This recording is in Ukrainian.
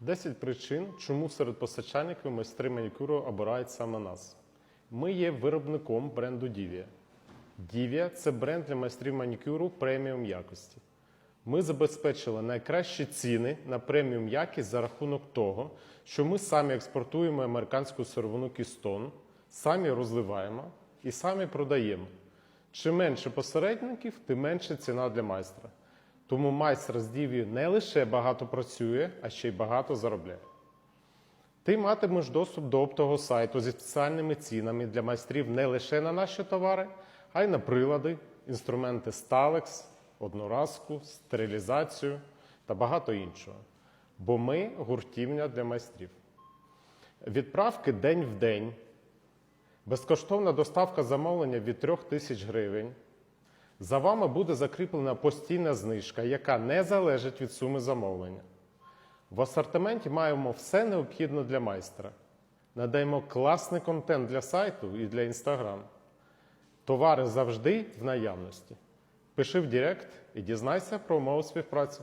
10 причин, чому серед постачальників майстри манікюру обирають саме нас. Ми є виробником бренду Divia. Divia – це бренд для майстрів манікюру преміум якості. Ми забезпечили найкращі ціни на преміум якість за рахунок того, що ми самі експортуємо американську сировину Keystone, самі розливаємо і самі продаємо. Чим менше посередників, тим менше ціна для майстра. Тому майстер з Діві не лише багато працює, а ще й багато заробляє. Ти матимеш доступ до оптового сайту зі спеціальними цінами для майстрів не лише на наші товари, а й на прилади, інструменти Stalex, одноразку, стерилізацію та багато іншого. Бо ми гуртівня для майстрів. Відправки день в день, безкоштовна доставка замовлення від 3 тисяч гривень. За вами буде закріплена постійна знижка, яка не залежить від суми замовлення. В асортименті маємо все необхідне для майстра. Надаємо класний контент для сайту і для інстаграм. Товари завжди в наявності. Пиши в Директ і дізнайся про умови співпраці.